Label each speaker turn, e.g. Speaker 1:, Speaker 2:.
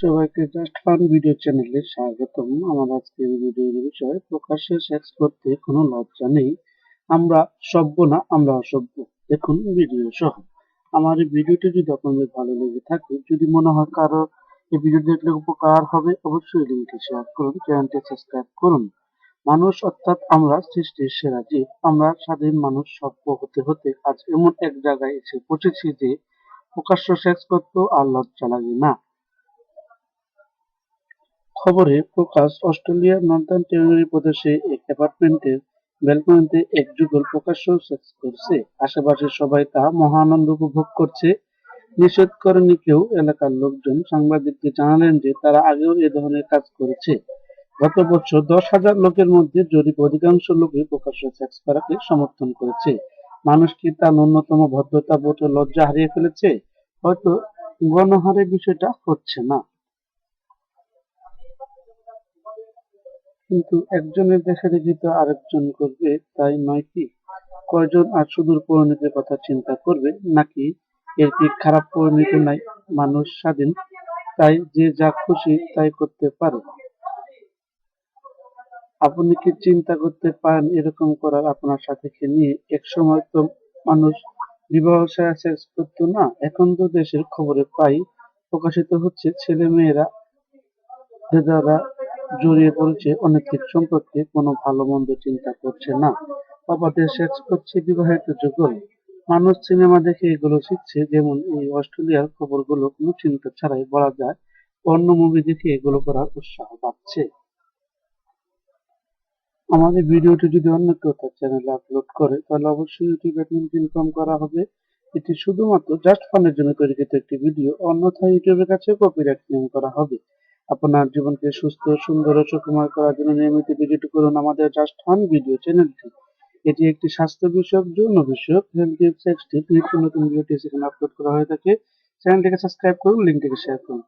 Speaker 1: সবাইকে just fun video চ্যানেলে স্বাগতম। আমার আজকের ভিডিওর বিষয় প্রকাশ্যে সেক্স করতে কোনো লজ্জা নেই। আমরা সভ্য না, আমরা অসভ্য। দেখুন ভিডিও সহ। আমার এই ভিডিওটি যদি আপনাদের ভালো লেগে থাকে, যদি মনে হয় কারও এই ভিডিও দেখলে উপকার হবে, অবশ্যই লিঙ্কটি শেয়ার করুন চ্যানেলটি সাবস্ক্রাইব করুন। মানুষ অর্থাৎ আমরা সৃষ্টির সেরা জীব। আমরা স্বাধীন মানুষ, সভ্য হতে হতে আজ এমন এক জায়গায় এসে পৌঁছেছি যে প্রকাশ্য সেক্স করতেও আর লজ্জা লাগে না। খবরে প্রকাশ, অস্ট্রেলিয়ার নর্দার্ন টেরিটরি প্রদেশে এক অ্যাপার্টমেন্টের ব্যালকনিতে এক যুগল প্রকাশ্য সেক্স করছে। আশেপাশের সবাই তা মহানন্দ উপভোগ করছে। নিষেধ করেনি কেউ। এলাকার লোকজন সাংবাদিককে জানালেন যে তারা আগেও এ ধরনের কাজ করেছে। গত বছর দশ হাজার লোকের মধ্যে জরিপ অধিকাংশ লোকই প্রকাশ্য সেক্স করাকে সমর্থন করেছে। মানুষ কি তার ন্যূনতম ভদ্রতা বোধ লজ্জা হারিয়ে ফেলেছে? হয়তো গণহারে বিষয়টা হচ্ছে না। কিন্তু একজনের দেখা দেখি তো আরেকজন করবে, তাই নয় কি? কয়জন আর সুদূর পরিণতির কথা চিন্তা করবে, নাকি এর কি খারাপ পরিণতি নাই? মানুষ স্বাধীন, তাই যে যা খুশি তাই করতে পারে। আপনি কি চিন্তা করতে পারেন এরকম করার আপনার সাথীকে নিয়ে? এক সময় তো মানুষ বিবাহ ছাড়া সেক্স করতো না, এখন তো দেশের খবরে পাই প্রকাশিত হচ্ছে ছেলে মেয়েরা যারা জড়িয়ে পড়েছে অনৈতিক সম্পর্কে কোনো ভালো মন্দ চিন্তা করছে না। অবাধে সেক্স করছে বিবাহিত যুগল। মানুষ সিনেমা দেখে এগুলো শিখছে, যেমন এই অস্ট্রেলিয়ার খবরগুলো কোনো চিন্তা ছাড়াই বলা যায়, অন্য মুভি দেখে এগুলো করার উৎসাহ পাচ্ছে। আমাদের ভিডিওটি যদি অন্য কেউ তার চ্যানেলে আপলোড করে, তাহলে অবশ্যই ইউটিউব অ্যাডমিন ইনকাম করা হবে। এটি শুধুমাত্র জাস্ট ফানের জন্য তৈরিকৃত একটি ভিডিও অন্যথায় ইউটিউবের কাছে কপিরাইট ক্লেম করা হবে। আপনার জীবনকে সুস্থ, সুন্দর ও সুখময় করার জন্য নিয়মিত ভিডিওটি করুন আমাদের জাস্ট ফান ভিডিও চ্যানেলটি এটি একটি স্বাস্থ্য বিষয়ক, যৌন বিষয়ক হেলথ টিপস সেক্স টিপ নতুন ভিডিওটি সেখানে আপলোড করা হয়ে থাকে। চ্যানেলটিকে সাবস্ক্রাইব করুন লিঙ্কটিকে শেয়ার করুন।